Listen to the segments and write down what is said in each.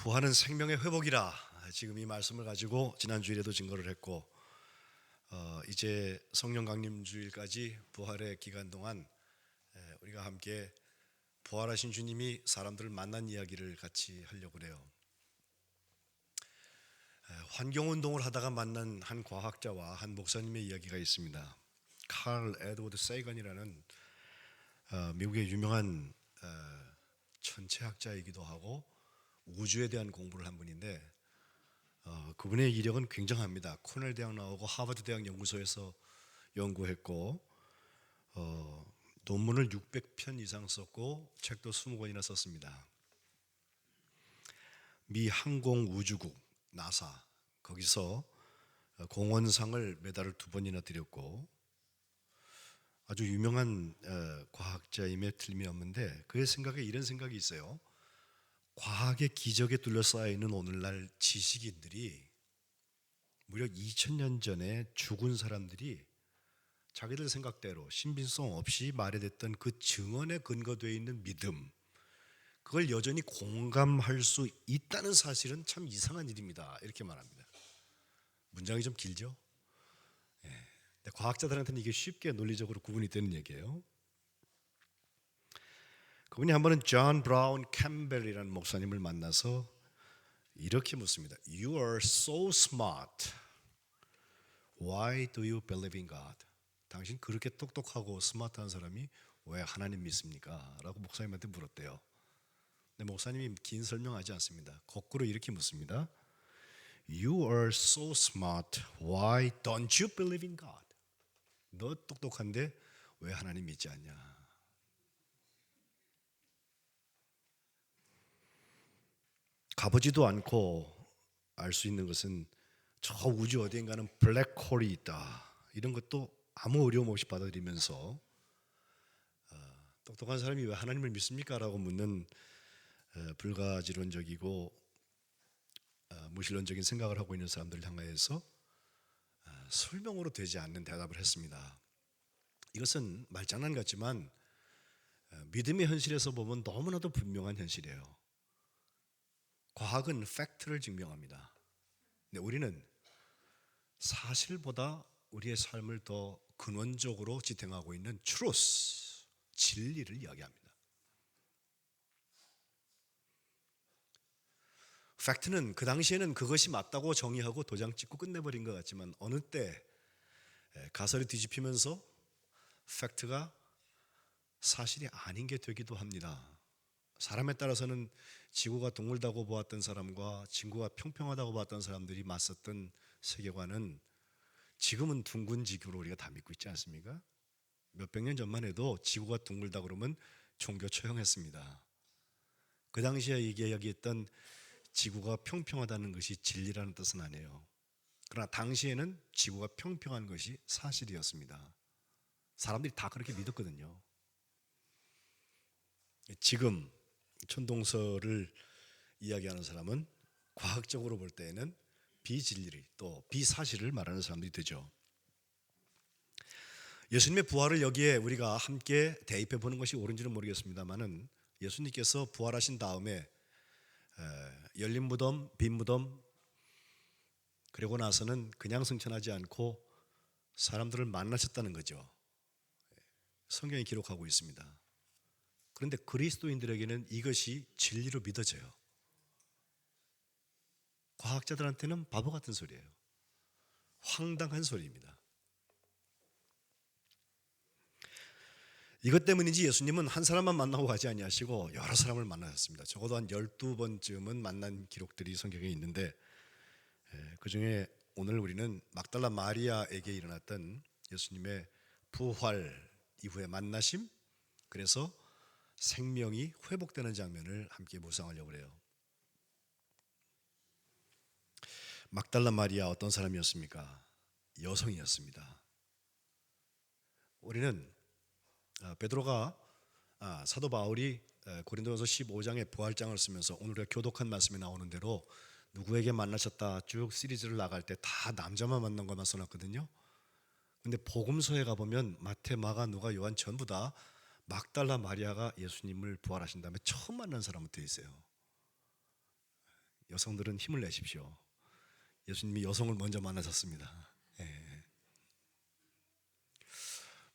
부활은 생명의 회복이라 지금 이 말씀을 가지고 지난 주일에도 증거를 했고 어, 이제 성령 강림 주일까지 부활의 기간 동안 에, 우리가 함께 부활하신 주님이 사람들을 만난 이야기를 같이 하려고 그래요. 에, 환경 운동을 하다가 만난 한 과학자와 한 목사님의 이야기가 있습니다. 칼 에드워드 세이건이라는 어, 미국의 유명한 어, 천체학자이기도 하고 우주에 대한 공부를 한 분인데 어, 그분의 이력은 굉장합니다. 코넬 대학 나오고 하버드 대학 연구소에서 연구했고 어, 논문을 600편 이상 썼고 책도 20권이나 썼습니다. 미 항공우주국 나사 거기서 어, 공원상을 메달을 두 번이나 드렸고 아주 유명한 어, 과학자임에 틀림이 없는데 그의 생각에 이런 생각이 있어요. 과학의 기적에 둘러싸여 있는 오늘날 지식인들이 무려 2000년 전에 죽은 사람들이 자기들 생각대로 신빙성 없이 말해댔던 그 증언에 근거되어 있는 믿음 그걸 여전히 공감할 수 있다는 사실은 참 이상한 일입니다. 이렇게 말합니다. 문장이 좀 길죠? 예. 과학자들한테는 이게 쉽게 논리적으로 구분이 되는 얘기예요. 그분이 한 번은 존 브라운 캠벨이라는 목사님을 만나서 이렇게 묻습니다. You are so smart. Why do you believe in God? 당신 그렇게 똑똑하고 스마트한 사람이 왜 하나님 믿습니까? 라고 목사님한테 물었대요. 근데 목사님이 긴 설명하지 않습니다. 거꾸로 이렇게 묻습니다. You are so smart. Why don't you believe in God? 너 똑똑한데 왜 하나님 믿지 않냐? 가보지도 않고 알 수 있는 것은 저 우주 어디인가는 블랙홀이 있다. 이런 것도 아무 어려움 없이 받아들이면서 어, 똑똑한 사람이 왜 하나님을 믿습니까? 라고 묻는 어, 불가지론적이고 어, 무신론적인 생각을 하고 있는 사람들을 향하여서 어, 설명으로 되지 않는 대답을 했습니다. 이것은 말장난 같지만 어, 믿음의 현실에서 보면 너무나도 분명한 현실이에요. 과학은 팩트를 증명합니다. 근데 우리는 사실보다 우리의 삶을 더 근원적으로 지탱하고 있는 트루스, 진리를 이야기합니다. 팩트는 그 당시에는 그것이 맞다고 정의하고 도장 찍고 끝내버린 것 같지만 어느 때 가설이 뒤집히면서 팩트가 사실이 아닌 게 되기도 합니다. 사람에 따라서는 지구가 동글다고 보았던 사람과 지구가 평평하다고 봤던 사람들이 맞섰던 세계관은 지금은 둥근 지구로 우리가 다 믿고 있지 않습니까? 몇백 년 전만 해도 지구가 둥글다 그러면 종교 처형했습니다. 그 당시에 이야기했던 지구가 평평하다는 것이 진리라는 뜻은 아니에요. 그러나 당시에는 지구가 평평한 것이 사실이었습니다. 사람들이 다 그렇게 믿었거든요. 지금 천동설을 이야기하는 사람은 과학적으로 볼 때에는 비진리를 또 비사실을 말하는 사람들이 되죠. 예수님의 부활을 여기에 우리가 함께 대입해 보는 것이 옳은지는 모르겠습니다만은 예수님께서 부활하신 다음에 열린 무덤, 빈 무덤 그리고 나서는 그냥 승천하지 않고 사람들을 만나셨다는 거죠. 성경이 기록하고 있습니다. 그런데 그리스도인들에게는 이것이 진리로 믿어져요. 과학자들한테는 바보 같은 소리예요. 황당한 소리입니다. 이것 때문인지 예수님은 한 사람만 만나고 가지 아니하시고 여러 사람을 만나셨습니다. 적어도 한 12번쯤은 만난 기록들이 성경에 있는데 그 중에 오늘 우리는 막달라 마리아에게 일어났던 예수님의 부활 이후의 만나심 그래서 생명이 회복되는 장면을 함께 묵상하려고 그래요. 막달라 마리아 어떤 사람이었습니까? 여성이었습니다. 우리는 아, 베드로가 아, 사도 바울이 고린도전서 15장의 부활장을 쓰면서 오늘 우리가 교독한 말씀에 나오는 대로 누구에게 만나셨다 쭉 시리즈를 나갈 때 다 남자만 만난 것만 써놨거든요. 근데 복음서에 가보면 마태, 마가, 누가, 요한 전부 다 막달라 마리아가 예수님을 부활하신 다음에 처음 만난 사람은 되 있어요. 여성들은 힘을 내십시오. 예수님이 여성을 먼저 만나셨습니다. 예.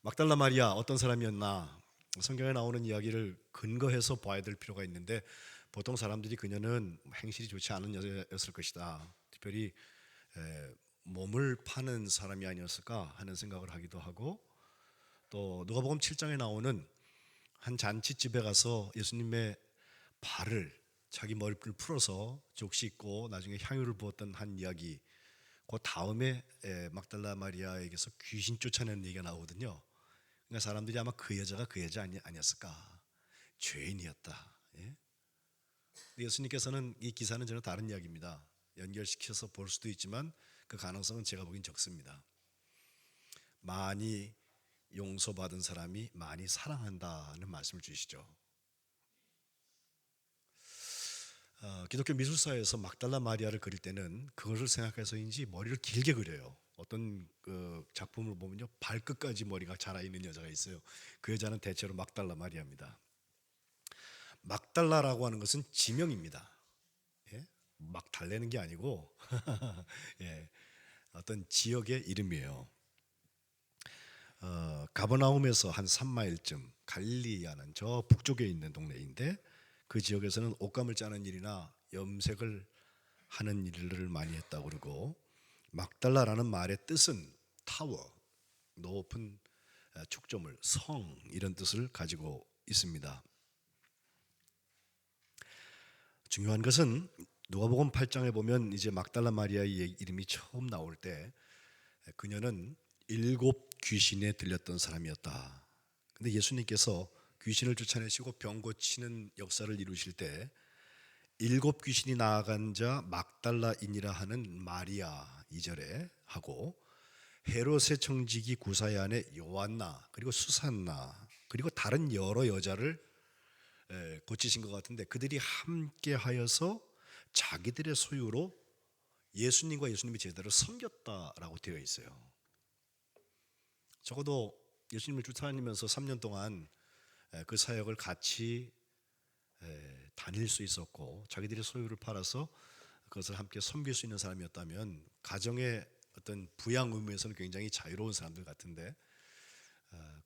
막달라 마리아 어떤 사람이었나 성경에 나오는 이야기를 근거해서 봐야 될 필요가 있는데 보통 사람들이 그녀는 행실이 좋지 않은 여자였을 것이다. 특별히 에, 몸을 파는 사람이 아니었을까 하는 생각을 하기도 하고 또 누가복음 7장에 나오는 한 잔치집에 가서 예수님의 발을 자기 머리를 풀어서 족씻고 나중에 향유를 부었던 한 이야기 그 다음에 에, 막달라 마리아에게서 귀신 쫓아내는 얘기가 나오거든요. 그러니까 사람들이 아마 그 여자가 그 여자 아니, 아니었을까 죄인이었다. 예? 예수님께서는 이 기사는 전혀 다른 이야기입니다. 연결시켜서 볼 수도 있지만 그 가능성은 제가 보기엔 적습니다. 많이 용서받은 사람이 많이 사랑한다는 말씀을 주시죠. 어, 기독교 미술사에서 막달라 마리아를 그릴 때는 그것을 생각해서인지 머리를 길게 그려요. 어떤 그 작품을 보면요 발끝까지 머리가 자라 있는 여자가 있어요. 그 여자는 대체로 막달라 마리아입니다. 막달라라고 하는 것은 지명입니다. 예? 막 달래는 게 아니고 예, 어떤 지역의 이름이에요. 어, 가버나움에서 한 3마일쯤 갈릴리아는 저 북쪽에 있는 동네인데 그 지역에서는 옷감을 짜는 일이나 염색을 하는 일을 많이 했다고 그러고 막달라라는 말의 뜻은 타워, 높은 축조물, 성 이런 뜻을 가지고 있습니다. 중요한 것은 누가복음 8장에 보면 이제 막달라 마리아의 이름이 처음 나올 때 그녀는 일곱 귀신에 들렸던 사람이었다. 근데 예수님께서 귀신을 쫓아내시고 병 고치는 역사를 이루실 때 일곱 귀신이 나아간 자 막달라인이라 하는 마리아 이절에 하고 헤롯의 청지기 구사의 아내 요한나 그리고 수산나 그리고 다른 여러 여자를 고치신 것 같은데 그들이 함께 하여서 자기들의 소유로 예수님과 예수님의 제자를 섬겼다라고 되어 있어요. 적어도 예수님을 쫓아다니면서 3년 동안 그 사역을 같이 다닐 수 있었고 자기들의 소유를 팔아서 그것을 함께 섬길 수 있는 사람이었다면 가정의 어떤 부양 의무에서는 굉장히 자유로운 사람들 같은데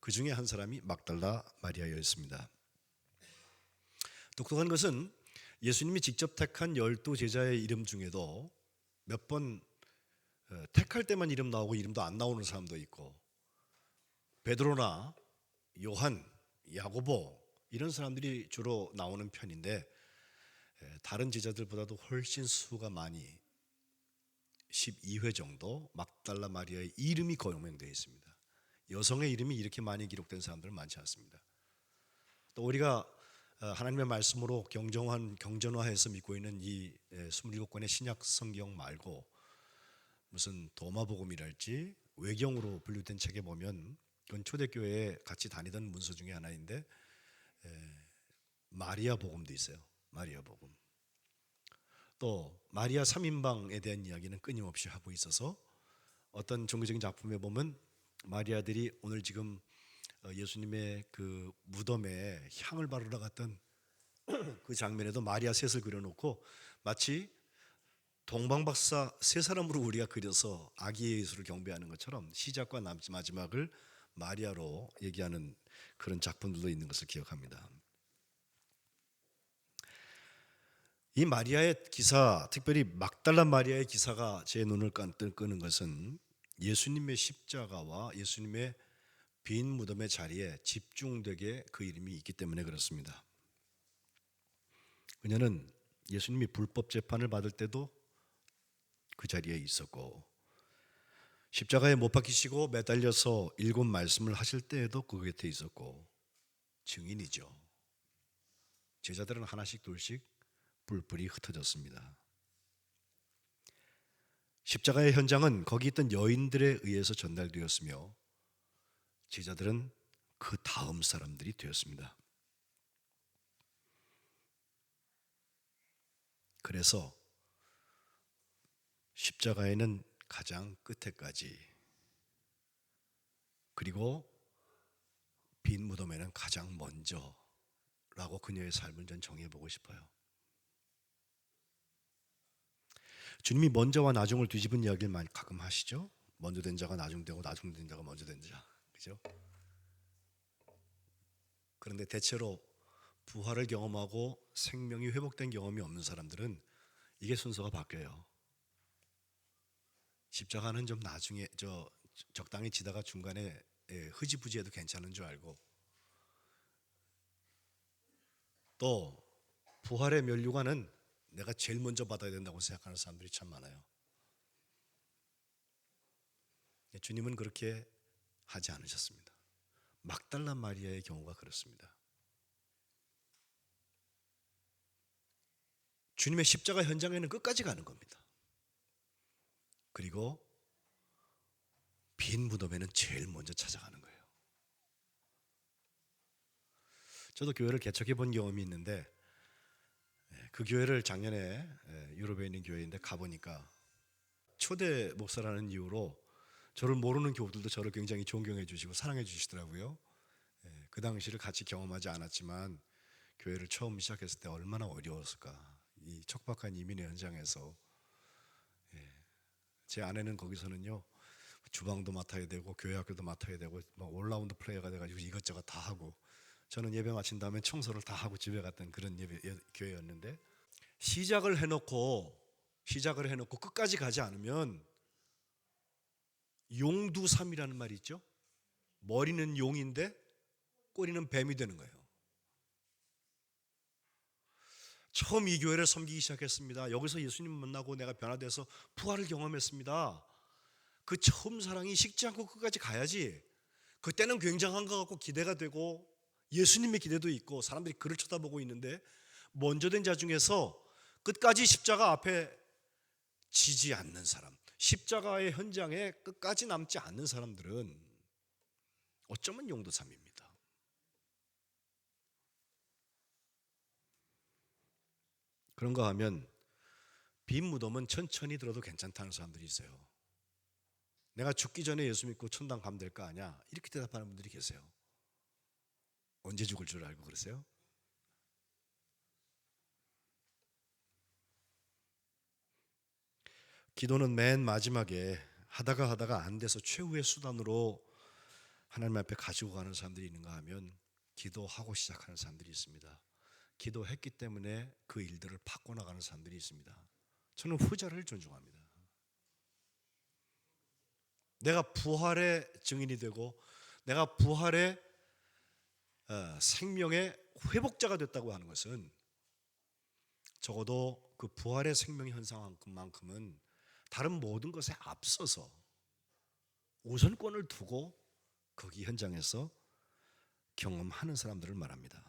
그 중에 한 사람이 막달라 마리아였습니다. 독특한 것은 예수님이 직접 택한 열두 제자의 이름 중에도 몇 번 택할 때만 이름 나오고 이름도 안 나오는 사람도 있고 베드로나 요한, 야고보 이런 사람들이 주로 나오는 편인데 다른 제자들보다도 훨씬 수가 많이 12회 정도 막달라 마리아의 이름이 거명되어 있습니다. 여성의 이름이 이렇게 많이 기록된 사람들은 많지 않습니다. 또 우리가 어, 하나님의 말씀으로 경정한 경전화해서 믿고 있는 이 27권의 신약 성경 말고 무슨 도마복음이랄지 외경으로 분류된 책에 보면 그건 초대교회에 같이 다니던 문서 중에 하나인데 마리아 복음도 있어요. 마리아 복음. 또 마리아 3인방에 대한 이야기는 끊임없이 하고 있어서 어떤 종교적인 작품에 보면 마리아들이 오늘 지금 어, 예수님의 그 무덤에 향을 바르러 갔던 그 장면에도 마리아 셋을 그려놓고 마치 동방박사 세 사람으로 우리가 그려서 아기 예수를 경배하는 것처럼 시작과 마지막을 마리아로 얘기하는 그런 작품들도 있는 것을 기억합니다. 이 마리아의 기사, 특별히 막달라 마리아의 기사가 제 눈을 끄는 것은 예수님의 십자가와 예수님의 빈 무덤의 자리에 집중되게 그 이름이 있기 때문에 그렇습니다. 그녀는 예수님이 불법 재판을 받을 때도 그 자리에 있었고 십자가에 못 박히시고 매달려서 일곱 말씀을 하실 때에도 그 곁에 있었고 증인이죠. 제자들은 하나씩 둘씩 뿔뿔이 흩어졌습니다. 십자가의 현장은 거기 있던 여인들에 의해서 전달되었으며 제자들은 그 다음 사람들이 되었습니다. 그래서 십자가에는 가장 끝에까지 그리고 빈 무덤에는 가장 먼저라고 그녀의 삶을 전 정해보고 싶어요. 주님이 먼저와 나중을 뒤집은 이야기를 가끔 하시죠. 먼저 된 자가 나중되고 나중된 자가 먼저 된 자. 그죠? 그런데 대체로 부활을 경험하고 생명이 회복된 경험이 없는 사람들은 이게 순서가 바뀌어요. 십자가는 좀 나중에 저 적당히 지다가 중간에 예, 흐지부지해도 괜찮은 줄 알고 또 부활의 면류관은 내가 제일 먼저 받아야 된다고 생각하는 사람들이 참 많아요. 예, 주님은 그렇게 하지 않으셨습니다. 막달라 마리아의 경우가 그렇습니다. 주님의 십자가 현장에는 끝까지 가는 겁니다. 그리고 빈 무덤에는 제일 먼저 찾아가는 거예요. 저도 교회를 개척해 본 경험이 있는데 예, 그 교회를 작년에 예, 유럽에 있는 교회인데 가보니까 초대 목사라는 이유로 저를 모르는 교우들도 저를 굉장히 존경해 주시고 사랑해 주시더라고요. 예, 그 당시를 같이 경험하지 않았지만 교회를 처음 시작했을 때 얼마나 어려웠을까. 이 척박한 이민의 현장에서 예, 제 아내는 거기서는요 주방도 맡아야 되고 교회 학교도 맡아야 되고 막 올라운드 플레이어가 돼가지고 이것저것 다 하고 저는 예배 마친 다음에 청소를 다 하고 집에 갔던 그런 예배 예, 교회였는데 시작을 해놓고 시작을 해놓고 끝까지 가지 않으면 용두삼이라는 말이 있죠. 머리는 용인데 꼬리는 뱀이 되는 거예요. 처음 이 교회를 섬기기 시작했습니다. 여기서 예수님 만나고 내가 변화돼서 부활을 경험했습니다. 그 처음 사랑이 식지 않고 끝까지 가야지. 그때는 굉장한 것 같고 기대가 되고 예수님의 기대도 있고 사람들이 그를 쳐다보고 있는데 먼저 된 자 중에서 끝까지 십자가 앞에 지지 않는 사람, 십자가의 현장에 끝까지 남지 않는 사람들은 어쩌면 용도삼입니다. 그런가 하면 빈 무덤은 천천히 들어도 괜찮다는 사람들이 있어요. 내가 죽기 전에 예수 믿고 천당 가면 될 거 아니야? 이렇게 대답하는 분들이 계세요. 언제 죽을 줄 알고 그러세요? 기도는 맨 마지막에 하다가 하다가 안 돼서 최후의 수단으로 하나님 앞에 가지고 가는 사람들이 있는가 하면 기도하고 시작하는 사람들이 있습니다. 기도했기 때문에 그 일들을 바꿔나가는 사람들이 있습니다. 저는 후자를 존중합니다. 내가 부활의 증인이 되고 내가 부활의 어, 생명의 회복자가 됐다고 하는 것은 적어도 그 부활의 생명 현상만큼은 다른 모든 것에 앞서서 우선권을 두고 거기 현장에서 경험하는 사람들을 말합니다.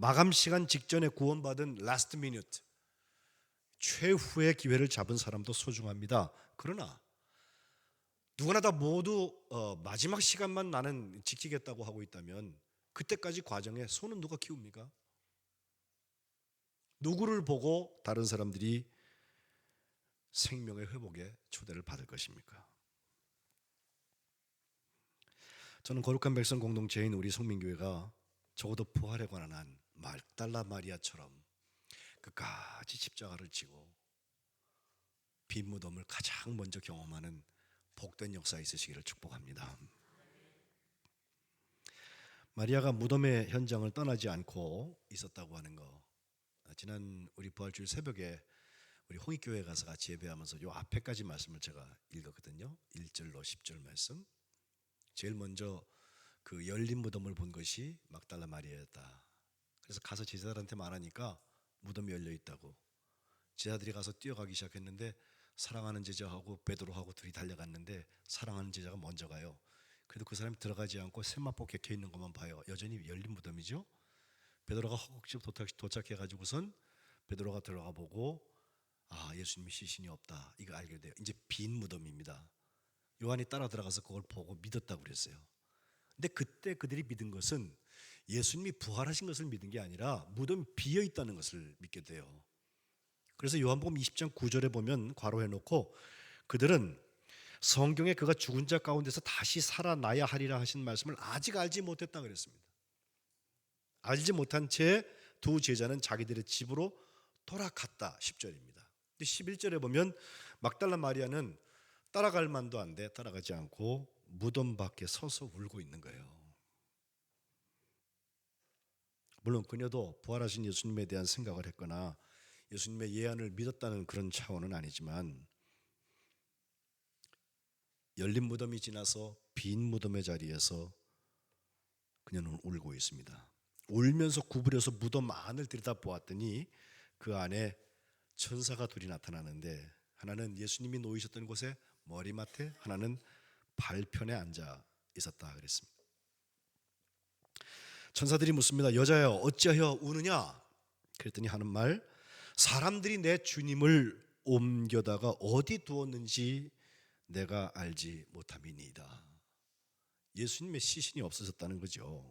마감 시간 직전에 구원받은 라스트 미니트 최후의 기회를 잡은 사람도 소중합니다. 그러나 누구나 다 모두 어, 마지막 시간만 나는 지키겠다고 하고 있다면 그때까지 과정에 손은 누가 키웁니까? 누구를 보고 다른 사람들이 생명의 회복에 초대를 받을 것입니까? 저는 거룩한 백성 공동체인 우리 성민교회가 적어도 부활에 관한 한 말달라 마리아처럼 끝까지 십자가를 지고 빈 무덤을 가장 먼저 경험하는 복된 역사 있으시기를 축복합니다. 마리아가 무덤의 현장을 떠나지 않고 있었다고 하는 거 지난 우리 부활주일 새벽에 우리 홍익교회 가서 같이 예배하면서 요 앞에까지 말씀을 제가 읽었거든요. 1절로 10절 말씀. 제일 먼저 그 열린 무덤을 본 것이 막달라 마리아였다. 그래서 가서 제자들한테 말하니까 무덤이 열려 있다고. 제자들이 가서 뛰어가기 시작했는데 사랑하는 제자하고 베드로하고 둘이 달려갔는데 사랑하는 제자가 먼저 가요. 그래도 그 사람이 들어가지 않고 쇠마포 객혀 있는 것만 봐요. 여전히 열린 무덤이죠. 베드로가 허겁지겁 도착, 도착 해가지고선 베드로가 들어가 보고 아 예수님이 시신이 없다 이거 알게 돼요. 이제 빈 무덤입니다. 요한이 따라 들어가서 그걸 보고 믿었다고 그랬어요. 근데 그때 그들이 믿은 것은 예수님이 부활하신 것을 믿은 게 아니라 무덤이 비어 있다는 것을 믿게 돼요. 그래서 요한복음 20장 9절에 보면 괄호해 놓고 그들은 성경에 그가 죽은 자 가운데서 다시 살아나야 하리라 하신 말씀을 아직 알지 못했다 그랬습니다. 알지 못한 채 두 제자는 자기들의 집으로 돌아갔다 10절입니다. 근데 11절에 보면 막달라 마리아는 따라갈 만도 안 돼. 따라가지 않고 무덤 밖에 서서 울고 있는 거예요. 물론 그녀도 부활하신 예수님에 대한 생각을 했거나 예수님의 예언을 믿었다는 그런 차원은 아니지만 열린 무덤이 지나서 빈 무덤의 자리에서 그녀는 울고 있습니다. 울면서 구부려서 무덤 안을 들여다보았더니 그 안에 천사가 둘이 나타나는데 하나는 예수님이 놓이셨던 곳에 머리맡에 하나는 발편에 앉아 있었다 그랬습니다. 천사들이 묻습니다. 여자여 어찌하여 우느냐? 그랬더니 하는 말 사람들이 내 주님을 옮겨다가 어디 두었는지 내가 알지 못함이니이다. 예수님의 시신이 없어졌다는 거죠.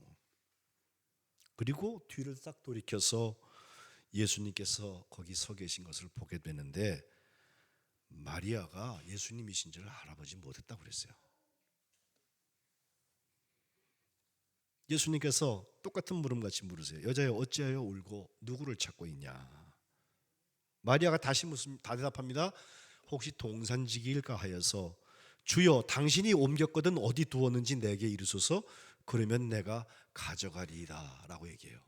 그리고 뒤를 딱 돌이켜서 예수님께서 거기 서 계신 것을 보게 되는데 마리아가 예수님이신 줄 알아보지 못했다고 그랬어요. 예수님께서 똑같은 물음 같이 물으세요. 여자여 어찌하여 울고 누구를 찾고 있냐? 마리아가 다시 무슨 다 대답합니다. 혹시 동산지기일까 하여서 주여 당신이 옮겼거든 어디 두었는지 내게 이르소서 그러면 내가 가져가리이다라고 얘기해요.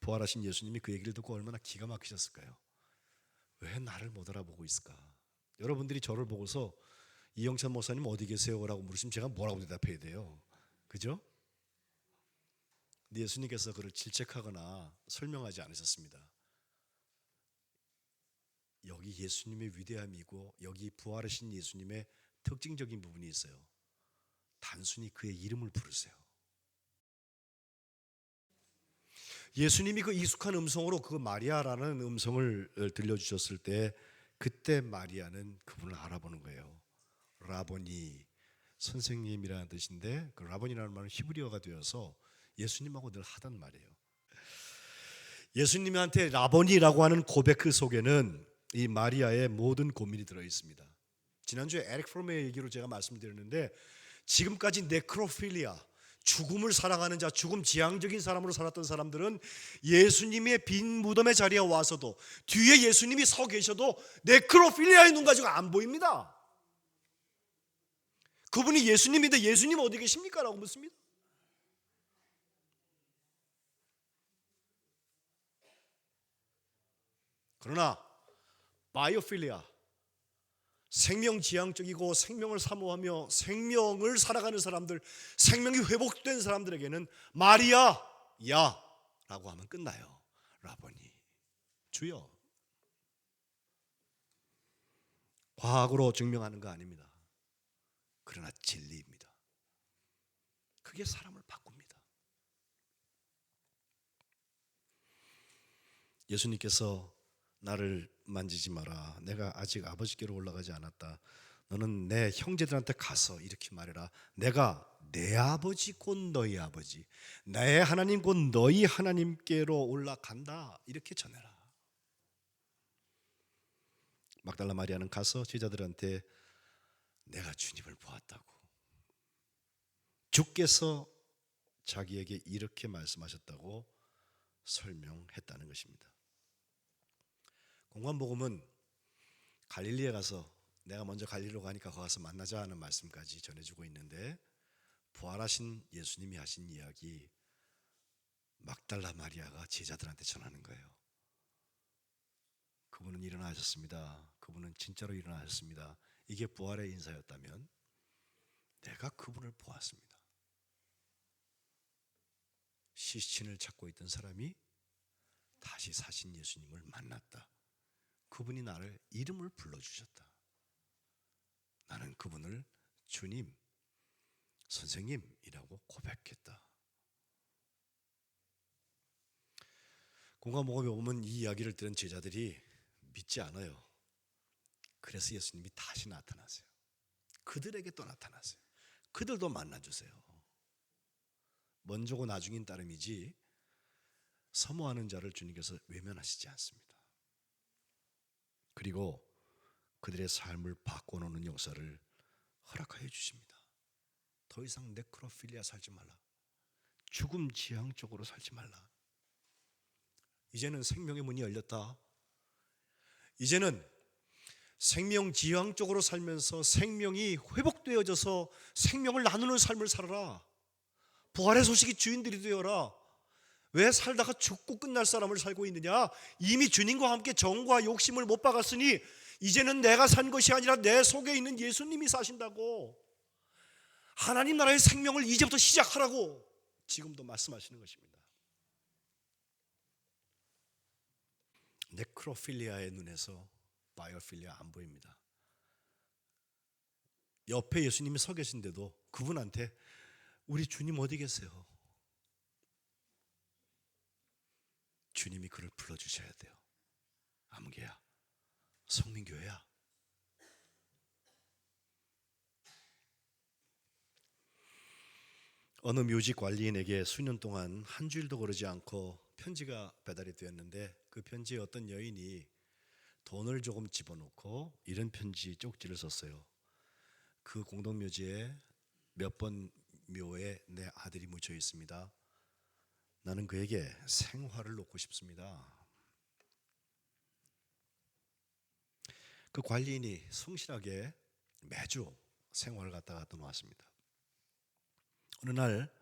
부활하신 예수님이 그 얘기를 듣고 얼마나 기가 막히셨을까요? 왜 나를 못 알아보고 있을까? 여러분들이 저를 보고서 이영찬 목사님 어디 계세요?라고 물으시면 제가 뭐라고 대답해야 돼요? 그죠? 예수님께서 그를 질책하거나 설명하지 않으셨습니다. 여기 예수님의 위대함이고 여기 부활하신 예수님의 특징적인 부분이 있어요. 단순히 그의 이름을 부르세요. 예수님이 그 익숙한 음성으로 그 마리아라는 음성을 들려주셨을 때 그때 마리아는 그분을 알아보는 거예요. 라보니 선생님이라는 뜻인데 그 라보니라는 말은 히브리어가 되어서 예수님하고 늘 하던 말이에요. 예수님한테 라보니라고 하는 고백 그 속에는 이 마리아의 모든 고민이 들어 있습니다. 지난주에 에릭 프롬의 얘기로 제가 말씀드렸는데 지금까지 네크로필리아 죽음을 사랑하는 자, 죽음 지향적인 사람으로 살았던 사람들은 예수님의 빈 무덤의 자리에 와서도 뒤에 예수님이 서 계셔도 네크로필리아의 눈 가지고 안 보입니다. 그분이 예수님인데 예수님 어디 계십니까? 라고 묻습니다. 그러나 바이오필리아 생명 지향적이고 생명을 사모하며 생명을 살아가는 사람들, 생명이 회복된 사람들에게는 마리아 야라고 하면 끝나요. 라보니 주여 과학으로 증명하는 거 아닙니다. 그러나 진리입니다. 그게 사람을 바꿉니다. 예수님께서 나를 만지지 마라. 내가 아직 아버지께로 올라가지 않았다. 너는 내 형제들한테 가서 이렇게 말해라. 내가 내 아버지 곧 너희 아버지, 나의 하나님 곧 너희 하나님께로 올라간다. 이렇게 전해라. 막달라 마리아는 가서 제자들한테 내가 주님을 보았다고. 주께서 자기에게 이렇게 말씀하셨다고 설명했다는 것입니다. 공관복음은 갈릴리에 가서 내가 먼저 갈릴리로 가니까 거기 가서 만나자 하는 말씀까지 전해주고 있는데 부활하신 예수님이 하신 이야기 막달라 마리아가 제자들한테 전하는 거예요. 그분은 일어나셨습니다. 그분은 진짜로 일어나셨습니다. 이게 부활의 인사였다면 내가 그분을 보았습니다. 시신을 찾고 있던 사람이 다시 사신 예수님을 만났다. 그분이 나를 이름을 불러주셨다. 나는 그분을 주님, 선생님이라고 고백했다. 공감목음에 오면 이 이야기를 들은 제자들이 믿지 않아요. 그래서 예수님이 다시 나타나세요. 그들에게 또 나타나세요. 그들도 만나주세요. 먼저고 나중인 따름이지 사모하는 자를 주님께서 외면하시지 않습니다. 그리고 그들의 삶을 바꿔놓는 역사를 허락하여 주십니다. 더 이상 네크로필리아 살지 말라. 죽음 지향 적으로 살지 말라. 이제는 생명의 문이 열렸다. 이제는 생명 지향적으로 살면서 생명이 회복되어져서 생명을 나누는 삶을 살아라. 부활의 소식이 주인들이 되어라. 왜 살다가 죽고 끝날 사람을 살고 있느냐? 이미 주님과 함께 정과 욕심을 못 박았으니 이제는 내가 산 것이 아니라 내 속에 있는 예수님이 사신다고. 하나님 나라의 생명을 이제부터 시작하라고 지금도 말씀하시는 것입니다. 네크로필리아의 눈에서 바이오필리아 안 보입니다. 옆에 예수님이 서 계신데도 그분한테 우리 주님 어디 계세요? 주님이 그를 불러 주셔야 돼요. 아무개야. 성민교회야. 어느 묘지 관리인에게 수년 동안 한 주일도 거르지 않고 편지가 배달이 되었는데 그 편지에 어떤 여인이 돈을 조금 집어넣고 이런 편지 쪽지를 썼어요. 그 공동묘지에 몇 번 묘에 내 아들이 묻혀 있습니다. 나는 그에게 생화를 놓고 싶습니다. 그 관리인이 성실하게 매주 생화를 갖다가 놓았습니다. 어느 날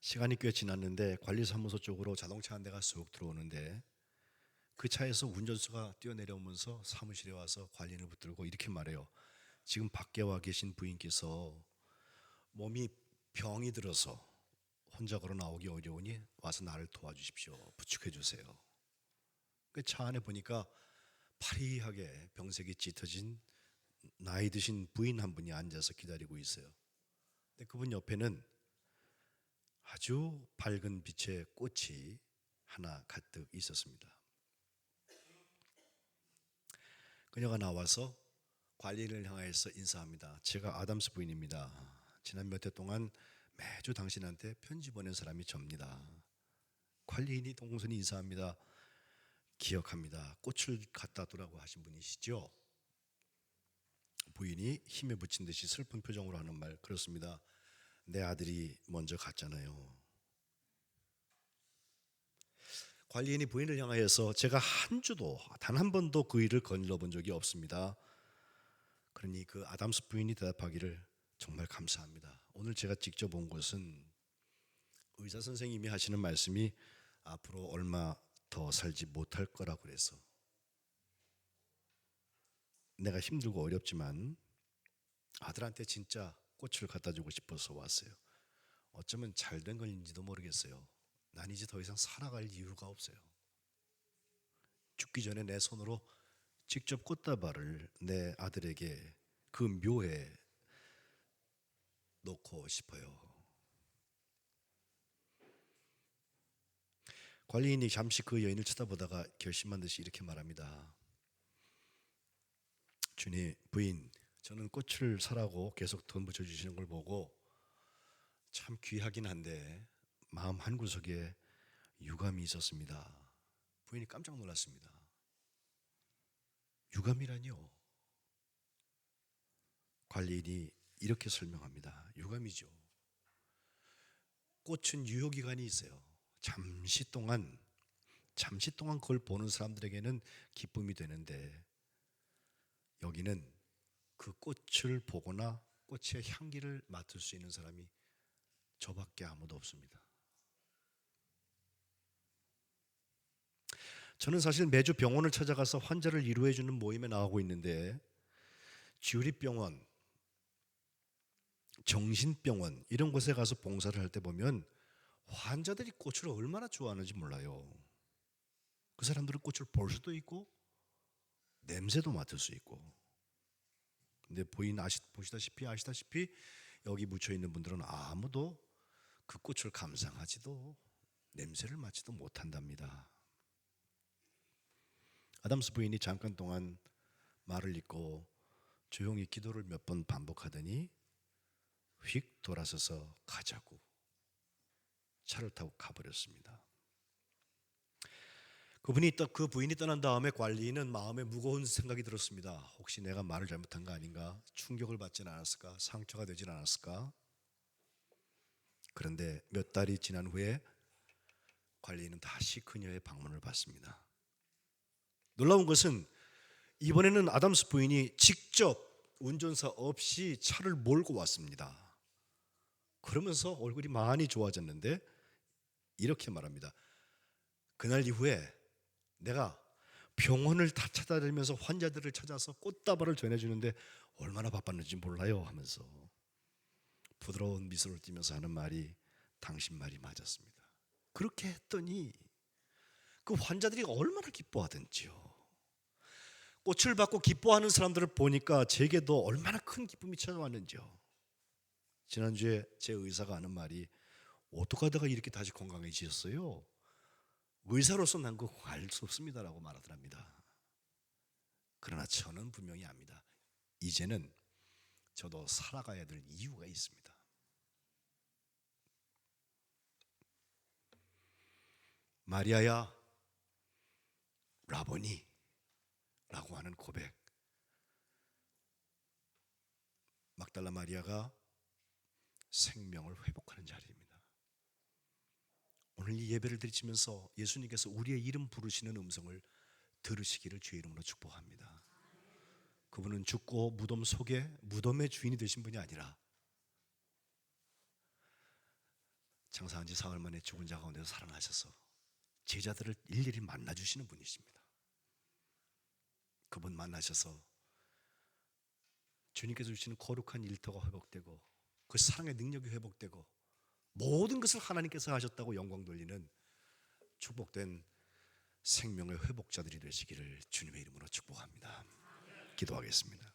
시간이 꽤 지났는데 관리사무소 쪽으로 자동차 한 대가 쑥 들어오는데 그 차에서 운전수가 뛰어내려오면서 사무실에 와서 관리인을 붙들고 이렇게 말해요. 지금 밖에 와 계신 부인께서 몸이 병이 들어서 혼자 걸어 나오기 어려우니 와서 나를 도와주십시오. 부축해 주세요. 그 차 안에 보니까 파리하게 병색이 짙어진 나이 드신 부인 한 분이 앉아서 기다리고 있어요. 근데 그분 옆에는 아주 밝은 빛의 꽃이 하나 가득 있었습니다. 그녀가 나와서 관리인을 향하여서 인사합니다. 제가 아담스 부인입니다. 지난 몇 해 동안 매주 당신한테 편지 보낸 사람이 접니다. 관리인이 동선이 인사합니다. 기억합니다. 꽃을 갖다 두라고 하신 분이시죠? 부인이 힘에 붙인 듯이 슬픈 표정으로 하는 말 그렇습니다. 내 아들이 먼저 갔잖아요. 관리인이 부인을 향하여서 제가 한 주도 단 한 번도 그 일을 거닐어 본 적이 없습니다. 그러니 그 아담스 부인이 대답하기를 정말 감사합니다. 오늘 제가 직접 온 것은 의사 선생님이 하시는 말씀이 앞으로 얼마 더 살지 못할 거라고 그래서 내가 힘들고 어렵지만 아들한테 진짜 꽃을 갖다 주고 싶어서 왔어요. 어쩌면 잘 된 건지도 모르겠어요. 난 이제 더 이상 살아갈 이유가 없어요. 죽기 전에 내 손으로 직접 꽃다발을 내 아들에게 그 묘에 놓고 싶어요. 관리인이 잠시 그 여인을 쳐다보다가 결심한 듯이 이렇게 말합니다. 주님, 부인, 저는 꽃을 사라고 계속 돈 붙여주시는 걸 보고 참 귀하긴 한데 마음 한 구석에 유감이 있었습니다. 부인이 깜짝 놀랐습니다. 유감이라뇨? 관리인이 이렇게 설명합니다. 유감이죠. 꽃은 유효 기간이 있어요. 잠시 동안 잠시 동안 그걸 보는 사람들에게는 기쁨이 되는데 여기는 그 꽃을 보거나 꽃의 향기를 맡을 수 있는 사람이 저밖에 아무도 없습니다. 저는 사실 매주 병원을 찾아가서 환자를 위로해 주는 모임에 나가고 있는데 지우리병원, 정신병원 이런 곳에 가서 봉사를 할 때 보면 환자들이 꽃을 얼마나 좋아하는지 몰라요. 그 사람들은 꽃을 볼 수도 있고 냄새도 맡을 수 있고. 근데 보인 아시 보시다시피 아시다시피 여기 묻혀 있는 분들은 아무도 그 꽃을 감상하지도 냄새를 맡지도 못한답니다. 아담스 부인이 잠깐 동안 말을 잇고 조용히 기도를 몇 번 반복하더니 휙 돌아서서 가자고 차를 타고 가버렸습니다. 그분이 떠, 그 부인이 떠난 다음에 관리인은 마음에 무거운 생각이 들었습니다. 혹시 내가 말을 잘못한 거 아닌가? 충격을 받진 않았을까? 상처가 되진 않았을까? 그런데 몇 달이 지난 후에 관리인은 다시 그녀의 방문을 받습니다. 놀라운 것은 이번에는 아담스 부인이 직접 운전사 없이 차를 몰고 왔습니다. 그러면서 얼굴이 많이 좋아졌는데 이렇게 말합니다. 그날 이후에 내가 병원을 다 찾아다니면서 환자들을 찾아서 꽃다발을 전해주는데 얼마나 바빴는지 몰라요 하면서 부드러운 미소를 띠면서 하는 말이 당신 말이 맞았습니다. 그렇게 했더니 그 환자들이 얼마나 기뻐하던지요. 꽃을 받고 기뻐하는 사람들을 보니까 제게도 얼마나 큰 기쁨이 찾아왔는지요. 지난주에 제 의사가 하는 말이 어떡하다가 이렇게 다시 건강해지셨어요? 의사로서 난 그거 알 수 없습니다라고 말하더랍니다. 그러나 저는 분명히 압니다. 이제는 저도 살아가야 될 이유가 있습니다. 마리아야 라보니 라고 하는 고백 막달라 마리아가 생명을 회복하는 자리입니다. 오늘 이 예배를 드리시면서 예수님께서 우리의 이름 부르시는 음성을 들으시기를 주의 이름으로 축복합니다. 그분은 죽고 무덤 속에 무덤의 주인이 되신 분이 아니라 장사한 지 사흘 만에 죽은 자 가운데서 살아나셔서 제자들을 일일이 만나 주시는 분이십니다. 그분 만나셔서 주님께서 주시는 거룩한 일터가 회복되고 그 사랑의 능력이 회복되고 모든 것을 하나님께서 하셨다고 영광 돌리는 축복된 생명의 회복자들이 되시기를 주님의 이름으로 축복합니다. 기도하겠습니다.